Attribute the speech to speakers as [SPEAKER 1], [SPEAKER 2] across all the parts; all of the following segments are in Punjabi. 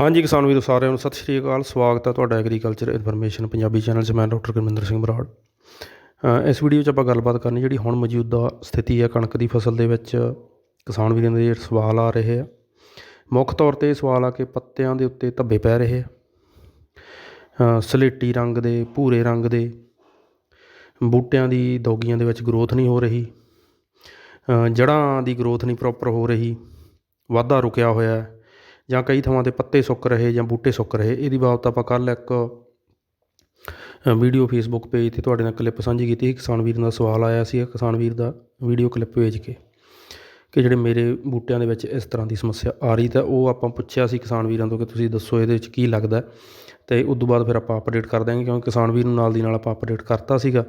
[SPEAKER 1] ਹਾਂਜੀ ਕਿਸਾਨ ਵੀਰੋ ਸਾਰਿਆਂ ਨੂੰ ਸਤਿ ਸ਼੍ਰੀ ਅਕਾਲ। ਸਵਾਗਤ ਹੈ ਤੁਹਾਡਾ ਐਗਰੀਕਲਚਰ ਇਨਫੋਰਮੇਸ਼ਨ ਪੰਜਾਬੀ ਚੈਨਲ 'ਚ। ਮੈਂ ਡਾਕਟਰ ਗੁਰਮਿੰਦਰ ਸਿੰਘ ਬਰਾੜ। ਇਸ ਵੀਡੀਓ 'ਚ ਆਪਾਂ ਗੱਲਬਾਤ ਕਰਨੀ ਜਿਹੜੀ ਹੁਣ ਮੌਜੂਦਾ ਸਥਿਤੀ ਹੈ ਕਣਕ ਦੀ ਫਸਲ ਦੇ ਵਿੱਚ। ਕਿਸਾਨ ਵੀਰਾਂ ਦੇ ਜਿਹੜੇ ਸਵਾਲ ਆ ਰਹੇ ਆ। ਮੁੱਖ ਤੌਰ ਤੇ ਇਹ ਸਵਾਲ ਆ ਕਿ ਪੱਤਿਆਂ ਦੇ ਉੱਤੇ ਧੱਬੇ ਪੈ ਰਹੇ ਆ। ਸਲੇਟੀ ਰੰਗ ਦੇ ਭੂਰੇ ਰੰਗ ਦੇ ਬੂਟਿਆਂ ਦੀ ਦੋਗੀਆਂ ਦੇ ਵਿੱਚ ਗਰੋਥ ਨਹੀਂ ਹੋ ਰਹੀ। ਅ, ਜੜ੍ਹਾਂ ਦੀ ਗਰੋਥ ਨਹੀਂ ਪ੍ਰੋਪਰ ਹੋ ਰਹੀ। ਵਾਧਾ ਰੁਕਿਆ ਹੋਇਆ। ਹੈ ਜਾਂ ਕਈ ਥਾਵਾਂ ਤੇ ਪੱਤੇ ਸੁੱਕ ਰਹੇ ਜਾਂ ਬੂਟੇ ਸੁੱਕ ਰਹੇ, ਇਹਦੀ ਬਾਬਤ ਆਪਾਂ ਕੱਲ ਇੱਕ ਵੀਡੀਓ ਫੇਸਬੁੱਕ ਪੇਜ ਤੇ ਤੁਹਾਡੇ ਨਾਲ ਕਲਿੱਪ ਸਾਂਝੀ ਕੀਤੀ ਸੀ। ਕਿਸਾਨ ਵੀਰ ਦਾ ਸਵਾਲ ਆਇਆ ਸੀ, ਕਿਸਾਨ ਵੀਰ ਦਾ ਵੀਡੀਓ ਕਲਿੱਪ ਵੇਚ ਕੇ ਕਿ ਜਿਹੜੇ ਮੇਰੇ ਬੂਟਿਆਂ ਦੇ ਵਿੱਚ ਇਸ ਤਰ੍ਹਾਂ ਦੀ ਸਮੱਸਿਆ ਆ ਰਹੀ ਤਾਂ ਉਹ ਆਪਾਂ ਪੁੱਛਿਆ ਸੀ ਕਿਸਾਨ ਵੀਰਾਂ ਤੋਂ ਕਿ ਤੁਸੀਂ ਦੱਸੋ ਇਹਦੇ ਵਿੱਚ ਕੀ ਲੱਗਦਾ ਹੈ। ਤੇ ਉਸ ਤੋਂ ਬਾਅਦ ਫਿਰ ਆਪਾਂ ਅਪਡੇਟ ਕਰ ਦਾਂਗੇ ਕਿਉਂਕਿ ਕਿਸਾਨ ਵੀਰ ਨੂੰ ਨਾਲ ਦੀ ਨਾਲ ਆਪਾਂ ਅਪਡੇਟ ਕਰਤਾ ਸੀਗਾ।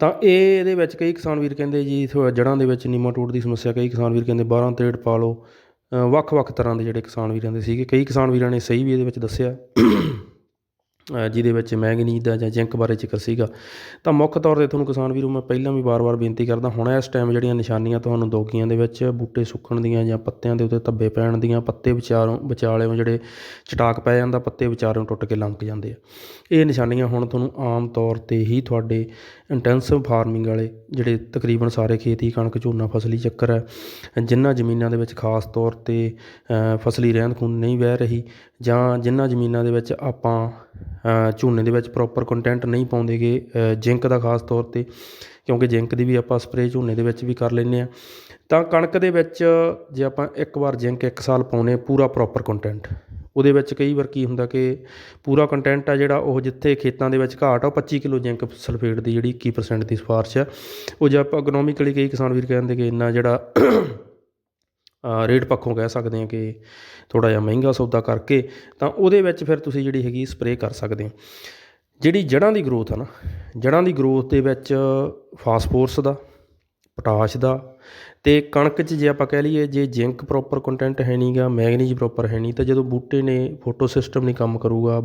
[SPEAKER 1] ਤਾਂ ਇਹ ਇਹਦੇ ਵਿੱਚ ਕਈ ਕਿਸਾਨ ਵੀਰ ਕਹਿੰਦੇ ਜੀ ਥੋੜ੍ਹਾ ਜੜ੍ਹਾਂ ਦੇ ਵਿੱਚ ਨੀਮਾਟੋਡ ਦੀ ਸਮੱਸਿਆ, ਕਈ ਕਿਸਾਨ ਵੀਰ ਕਹਿੰਦੇ 12 ਤਰੇੜ ਪਾ ਲਓ। ਵੱਖ-ਵੱਖ ਤਰ੍ਹਾਂ ਦੇ ਜਿਹੜੇ ਕਿਸਾਨ ਵੀਰਾਂ ਦੇ ਸੀਗੇ, ਕਈ ਕਿਸਾਨ ਵੀਰਾਂ ਨੇ ਸਹੀ ਵੀ ਇਹਦੇ ਵਿੱਚ ਦੱਸਿਆ। ਜਿਹਦੇ ਵਿੱਚ ਮੈਂਗਨੀਜ਼ ਦਾ ਜਾਂ ਜ਼ਿੰਕ ਬਾਰੇ ਜ਼ਿਕਰ ਸੀਗਾ। ਤਾਂ ਮੁੱਖ ਤੌਰ ਤੇ ਤੁਹਾਨੂੰ ਕਿਸਾਨ ਵੀਰੋ, ਮੈਂ ਪਹਿਲਾਂ ਵੀ ਵਾਰ-ਵਾਰ ਬੇਨਤੀ ਕਰਦਾ, ਹੁਣ ਇਸ ਟਾਈਮ ਜਿਹੜੀਆਂ ਨਿਸ਼ਾਨੀਆਂ ਤੁਹਾਨੂੰ ਦੋਗੀਆਂ ਦੇ ਵਿੱਚ, ਬੂਟੇ ਸੁੱਕਣ ਦੀਆਂ ਜਾਂ ਪੱਤਿਆਂ ਦੇ ਉੱਤੇ ਧੱਬੇ ਪੈਣ ਦੀਆਂ, ਪੱਤੇ ਵਿਚਾਰੋਂ, ਵਿਚਾਲਿਓਂ ਜਿਹੜੇ ਚਟਾਕ ਪੈ ਜਾਂਦਾ, ਪੱਤੇ ਵਿਚਾਰਿਓਂ ਟੁੱਟ ਕੇ ਲੰਕ ਜਾਂਦੇ ਆ। ਇਹ ਨਿਸ਼ਾਨੀਆਂ ਹੁਣ ਤੁਹਾਨੂੰ ਆਮ ਤੌਰ ਤੇ ਹੀ ਤੁਹਾਡੇ ਇੰਟੈਂਸਿਵ ਫਾਰਮਿੰਗ ਵਾਲੇ ਜਿਹੜੇ ਤਕਰੀਬਨ ਸਾਰੇ ਖੇਤੀ, ਕਣਕ, ਝੋਨਾ, ਫਸਲੀ ਚੱਕਰ ਹੈ ਜਿਨ੍ਹਾਂ ਜ਼ਮੀਨਾਂ ਦੇ ਵਿੱਚ ਖਾਸ ਤੌਰ ਤੇ ਫਸਲੀ ਰਹਿੰਦ ਖੂੰਹਦ ਨਹੀਂ ਵਹਿ ਰਹੀ ਜਾਂ ਜਿਨ੍ਹਾਂ ਜ਼ਮੀਨਾਂ ਦੇ ਵਿੱਚ ਆਪਾਂ ਝੋਨੇ ਦੇ ਵਿੱਚ ਪ੍ਰੋਪਰ ਕੰਟੈਂਟ ਨਹੀਂ ਪਾਉਂਦੇ ਗੇ ਜਿੰਕ ਦਾ ਖਾਸ ਤੌਰ ਤੇ, ਕਿਉਂਕਿ ਜਿੰਕ ਦੀ ਵੀ ਆਪਾਂ ਸਪਰੇਅ ਝੋਨੇ ਦੇ ਵਿੱਚ ਵੀ ਕਰ ਲੈਂਦੇ ਹਾਂ। ਤਾਂ ਕਣਕ ਦੇ ਵਿੱਚ ਜੇ ਆਪਾਂ ਇੱਕ ਵਾਰ ਜਿੰਕ ਇੱਕ ਸਾਲ ਪਾਉਨੇ ਪੂਰਾ ਪ੍ਰੋਪਰ ਕੰਟੈਂਟ ਉਹਦੇ ਵਿੱਚ ਕਈ ਵਾਰ ਕੀ ਹੁੰਦਾ ਕਿ ਪੂਰਾ ਕੰਟੈਂਟ ਆ ਜਿਹੜਾ ਉਹ ਜਿੱਥੇ ਖੇਤਾਂ ਦੇ ਵਿੱਚ ਘਾਟ ਆ, ਉਹ 25 ਕਿਲੋ ਜਿੰਕ ਸਲਫੇਟ ਦੀ ਜਿਹੜੀ 21% ਦੀ ਸਿਫਾਰਿਸ਼ ਆ। ਉਹ ਜੇ ਆਪਾਂ ਇਕਨੋਮਿਕਲੀ ਕਈ ਕਿਸਾਨ ਵੀਰ ਕਹਿੰਦੇ ਕਿ ਇੰਨਾ ਜਿਹੜਾ ਰੇਟ ਪੱਖੋਂ ਕਹਿ ਸਕਦੇ ਹਾਂ ਕਿ ਥੋੜਾ ਜਿਹਾ ਮਹਿੰਗਾ ਸੌਦਾ ਕਰਕੇ ਤਾਂ ਉਹਦੇ ਵਿੱਚ ਫਿਰ ਤੁਸੀਂ ਜਿਹੜੀ ਹੈਗੀ ਸਪਰੇਅ ਕਰ ਸਕਦੇ ਹੋ। ਜਿਹੜੀ ਜੜ੍ਹਾਂ ਦੀ ਗਰੋਥ ਆ ਨਾ, ਜੜ੍ਹਾਂ ਦੀ ਗਰੋਥ ਦੇ ਵਿੱਚ ਫਾਸਫੋਰਸ ਦਾ ਪੋਟਾਸ਼ ਦਾ ਅਤੇ ਕਣਕ 'ਚ ਜੇ ਆਪਾਂ ਕਹਿ ਲਈਏ, ਜੇ ਜ਼ਿੰਕ ਪ੍ਰੋਪਰ ਕੰਟੈਂਟ ਹੈ ਨਹੀਂ ਨਹੀਂਗਾ ਮੈਗਨੀਜ਼ ਪ੍ਰੋਪਰ ਹੈ ਨਹੀਂ, ਤਾਂ ਜਦੋਂ ਬੂਟੇ ਨੇ ਫੋਟੋ ਸਿਸਟਮ ਨਹੀਂ ਕੰਮ ਕਰੂਗਾ,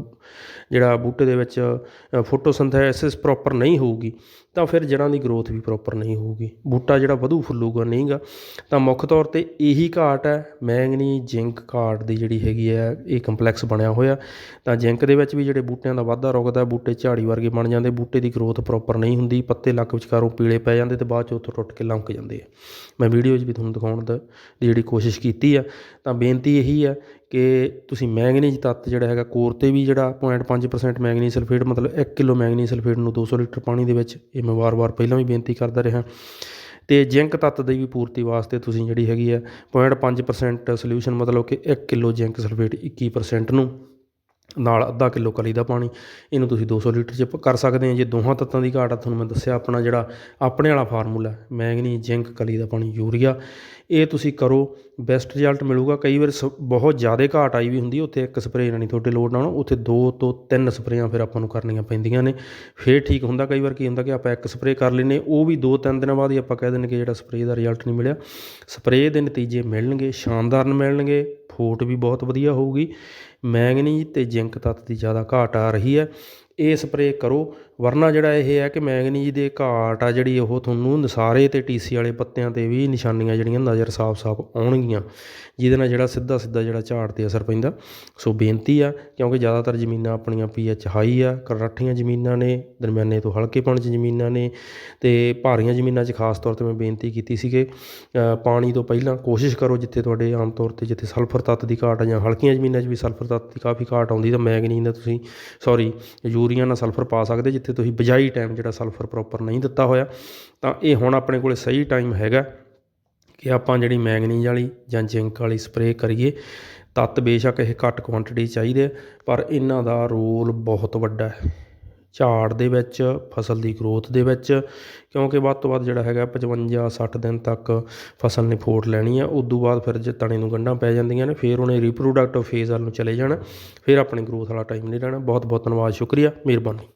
[SPEAKER 1] ਜਿਹੜਾ ਬੂਟੇ ਦੇ ਵਿੱਚ ਫੋਟੋਸਿੰਥੈਸਿਸ ਪ੍ਰੋਪਰ ਨਹੀਂ ਹੋਊਗੀ, ਤਾਂ ਫਿਰ ਜੜ੍ਹਾਂ ਦੀ ਗਰੋਥ ਵੀ ਪ੍ਰੋਪਰ ਨਹੀਂ ਹੋਊਗੀ। ਬੂਟਾ ਜਿਹੜਾ ਵਧੂ ਫੁੱਲੂਗਾ ਨਹੀਂਗਾ ਤਾਂ ਮੁੱਖ ਤੌਰ ਤੇ ਇਹੀ ਘਾਟ ਹੈ ਮੈਂਗਨੀ ਜ਼ਿੰਕ ਘਾਟ ਦੀ ਜਿਹੜੀ ਹੈਗੀ ਹੈ, ਇਹ ਕੰਪਲੈਕਸ ਬਣਿਆ ਹੋਇਆ। ਤਾਂ ਜ਼ਿੰਕ ਦੇ ਵਿੱਚ ਵੀ ਜਿਹੜੇ ਬੂਟਿਆਂ ਦਾ ਵਾਧਾ ਰੁਕਦਾ, ਬੂਟੇ ਝਾੜੀ ਵਰਗੇ ਬਣ ਜਾਂਦੇ, ਬੂਟੇ ਦੀ ਗਰੋਥ ਪ੍ਰੋਪਰ ਨਹੀਂ ਹੁੰਦੀ, ਪੱਤੇ ਲੱਕ ਵਿਚਕਾਰੋਂ ਪੀਲੇ ਪੈ ਜਾਂਦੇ ਤੇ ਬਾਅਦ ਚ ਉੱਥੋਂ ਟੁੱਟ ਕੇ ਲੰਕ ਜਾਂਦੇ ਆ। ਮੈਂ ਵੀਡੀਓ 'ਚ ਵੀ ਤੁਹਾਨੂੰ ਦਿਖਾਉਣ ਦਾ ਦੀ ਜਿਹੜੀ ਕੋਸ਼ਿਸ਼ ਕੀਤੀ ਆ, ਤਾਂ ਬੇਨਤੀ ਇਹੀ ਆ ਕਿ ਤੁਸੀਂ ਮੈਂਗਨੀਜ਼ ਤੱਤ ਜਿਹੜਾ ਹੈਗਾ ਕੋਰ ਤੇ ਵੀ ਜਿਹੜਾ 0.5% ਮੈਂਗਨੀਜ਼ ਸਲਫੇਟ ਮਤਲਬ 1 ਕਿਲੋ ਮੈਂਗਨੀਜ਼ ਸਲਫੇਟ ਨੂੰ 200 ਲੀਟਰ ਪਾਣੀ ਦੇ ਵਿੱਚ, ਇਹ ਮੈਂ ਵਾਰ-ਵਾਰ ਪਹਿਲਾਂ ਵੀ ਬੇਨਤੀ ਕਰਦਾ ਰਿਹਾ। ਤੇ ਜ਼ਿੰਕ ਤੱਤ ਦੀ ਵੀ ਪੂਰਤੀ ਵਾਸਤੇ ਤੁਸੀਂ ਜਿਹੜੀ ਹੈਗੀ ਆ 0.5% ਸੋਲੂਸ਼ਨ ਮਤਲਬ ਕਿ 1 ਕਿਲੋ ਜ਼ਿੰਕ ਸਲਫੇਟ 21% ਨੂੰ ਨਾਲ ਅੱਧਾ ਕਿਲੋ ਕਲੀ ਦਾ ਪਾਣੀ, ਇਹਨੂੰ ਤੁਸੀਂ 200 ਲੀਟਰ ਚ ਕਰ ਸਕਦੇ ਆ ਜੇ ਦੋਹਾਂ ਤੱਤਾਂ ਦੀ ਘਾਟ ਆ, ਤੁਹਾਨੂੰ ਮੈਂ ਦੱਸਿਆ ਆਪਣਾ ਜਿਹੜਾ ਆਪਣੇ ਵਾਲਾ ਫਾਰਮੂਲਾ ਮੈਂਗਨੀ, ਜ਼ਿੰਕ, ਕਲੀ ਦਾ ਪਾਣੀ, ਯੂਰੀਆ। ਇਹ ਤੁਸੀਂ ਕਰੋ, ਬੈਸਟ ਰਿਜ਼ਲਟ ਮਿਲੂਗਾ। ਕਈ ਵਾਰ ਸ- ਬਹੁਤ ਜ਼ਿਆਦਾ ਘਾਟ ਆਈ ਵੀ ਹੁੰਦੀ ਉੱਥੇ ਇੱਕ ਸਪਰੇਅ ਨਾਲ ਨਹੀਂ ਤੁਹਾਡੇ ਲੋਡ ਨਾਲ, ਉੱਥੇ ਦੋ ਤੋਂ ਤਿੰਨ ਸਪਰੇਆਂ ਫਿਰ ਆਪਾਂ ਨੂੰ ਕਰਨੀਆਂ ਪੈਂਦੀਆਂ ਨੇ। ਫਿਰ ਠੀਕ ਹੁੰਦਾ, ਕਈ ਵਾਰ ਕੀ ਹੁੰਦਾ ਕਿ ਆਪਾਂ ਇੱਕ ਸਪਰੇਅ ਕਰ ਲੈਨੇ ਉਹ ਵੀ ਦੋ ਤਿੰਨ ਦਿਨਾਂ ਬਾਅਦ ਹੀ ਆਪਾਂ ਕਹਿ ਦਿੰਦੇ ਕਿ ਜਿਹੜਾ ਸਪਰੇਅ ਦਾ ਰਿਜ਼ਲਟ ਨਹੀਂ ਮਿਲਿਆ। ਸਪਰੇਅ ਦੇ ਨਤੀਜੇ ਮਿਲਣਗੇ, ਸ਼ਾਨਦਾਰ ਮਿਲਣਗੇ, ਫੋਟ ਵੀ ਬਹੁਤ ਵਧੀਆ ਹੋਊਗੀ। ਮੈਂਗਨੀਜ਼ ਅਤੇ ਜ਼ਿੰਕ ਤੱਤ ਦੀ ਜ਼ਿਆਦਾ ਘਾਟ ਆ ਰਹੀ ਹੈ। ਇਹ ਸਪਰੇਅ ਕਰੋ। ਵਰਨਾ ਜਿਹੜਾ ਇਹ ਹੈ ਕਿ ਮੈਂਗਨੀਜ਼ ਦੇ ਘਾਟ ਆ ਜਿਹੜੀ ਉਹ ਤੁਹਾਨੂੰ ਨਸਾਰੇ ਤੇ ਟੀਸੀ ਵਾਲੇ ਪੱਤਿਆਂ ਤੇ ਵੀ ਨਿਸ਼ਾਨੀਆਂ ਜਿਹੜੀਆਂ ਨਜ਼ਰ ਸਾਫ਼-ਸਾਫ਼ ਆਉਣਗੀਆਂ। ਜਿਹਦੇ ਨਾਲ ਜਿਹੜਾ ਸਿੱਧਾ ਸਿੱਧਾ ਜਿਹੜਾ ਝਾੜ ਤੇ ਅਸਰ ਪੈਂਦਾ। ਸੋ ਬੇਨਤੀ ਆ, ਕਿਉਂਕਿ ਜ਼ਿਆਦਾਤਰ ਜ਼ਮੀਨਾਂ ਆਪਣੀਆਂ ਪੀਐਚ ਹਾਈ ਆ, ਕਰੱਠੀਆਂ ਜ਼ਮੀਨਾਂ ਨੇ, ਦਰਮਿਆਨੇ ਤੋਂ ਹਲਕੇਪਣ 'ਚ ਜ਼ਮੀਨਾਂ ਨੇ ਤੇ ਭਾਰੀਆਂ ਜ਼ਮੀਨਾਂ 'ਚ ਖਾਸ ਤੌਰ ਤੇ ਮੈਂ ਬੇਨਤੀ ਕੀਤੀ ਸੀ ਕਿ ਪਾਣੀ ਤੋਂ ਪਹਿਲਾਂ ਕੋਸ਼ਿਸ਼ ਕਰੋ ਜਿੱਥੇ ਤੁਹਾਡੇ ਆਮ ਤੌਰ ਤੇ ਜਿੱਥੇ ਸਲਫਰ ਤੱਤ ਦੀ ਘਾਟ ਆ ਜਾਂ ਹਲਕੀਆਂ ਜ਼ਮੀਨਾਂ 'ਚ ਵੀ ਸਲਫਰ ਤੱਤ ਦੀ ਕਾਫੀ ਘਾਟ ਆਉਂਦੀ ਤਾਂ ਮੈਗਨੀਜ਼ ਦਾ ਤੁਸੀਂ ਸੌਰੀ ਯੂਰੀਆ ਨਾਲ ਸਲਫਰ ਪਾ ਸਕਦੇ ਜਿੱਥੇ ਤੁਸੀਂ ਬਜਾਈ ਟਾਈਮ ਜਿਹੜਾ ਸਲਫਰ ਪ੍ਰੋਪਰ ਨਹੀਂ ਦਿੱਤਾ ਹੋਇਆ। ਤਾਂ ਇਹ ਹੁਣ ਆਪਣੇ ਕੋਲੇ ਸਹੀ ਟਾਈਮ ਹੈਗਾ ਕਿ ਆਪਾਂ ਜਿਹੜੀ ਮੈਗਨੀਜ਼ ਵਾਲੀ ਜਾਂ ਜ਼ਿੰਕ ਵਾਲੀ ਸਪਰੇਅ ਕਰੀਏ। ਤੱਤ ਬੇਸ਼ੱਕ ਇਹ ਘੱਟ ਕੁਆਂਟੀਟੀ ਚਾਹੀਦੇ ਆ, ਪਰ ਇਹਨਾਂ ਦਾ ਰੋਲ ਬਹੁਤ ਵੱਡਾ ਹੈ। ਝਾੜ ਦੇ ਵਿੱਚ, ਫਸਲ ਦੀ ਗਰੋਥ ਦੇ ਵਿੱਚ, ਕਿਉਂਕਿ ਵੱਧ ਤੋਂ ਵੱਧ ਜਿਹੜਾ ਹੈਗਾ 55 60 ਦਿਨ ਤੱਕ ਫਸਲ ਨੇ ਫੋਟ ਲੈਣੀ ਆ ਤੋਂ ਬਾਅਦ ਫਿਰ ਜੇ ਤਣੇ ਨੂੰ ਗੰਢਾਂ ਪੈ ਜਾਂਦੀਆਂ ਨੇ, ਫਿਰ ਉਹਨੇ ਰੀਪਰੋਡਕਟਿਵ ਫੇਜ਼ ਵੱਲ ਨੂੰ ਚਲੇ ਜਾਣਾ, ਫਿਰ ਆਪਣੀ ਗਰੋਥ ਵਾਲਾ ਟਾਈਮ ਨਹੀਂ ਰਹਿਣਾ। ਬਹੁਤ ਬਹੁਤ ਧੰਨਵਾਦ, ਸ਼ੁਕਰੀਆ, ਮਿਹਰਬਾਨੀ।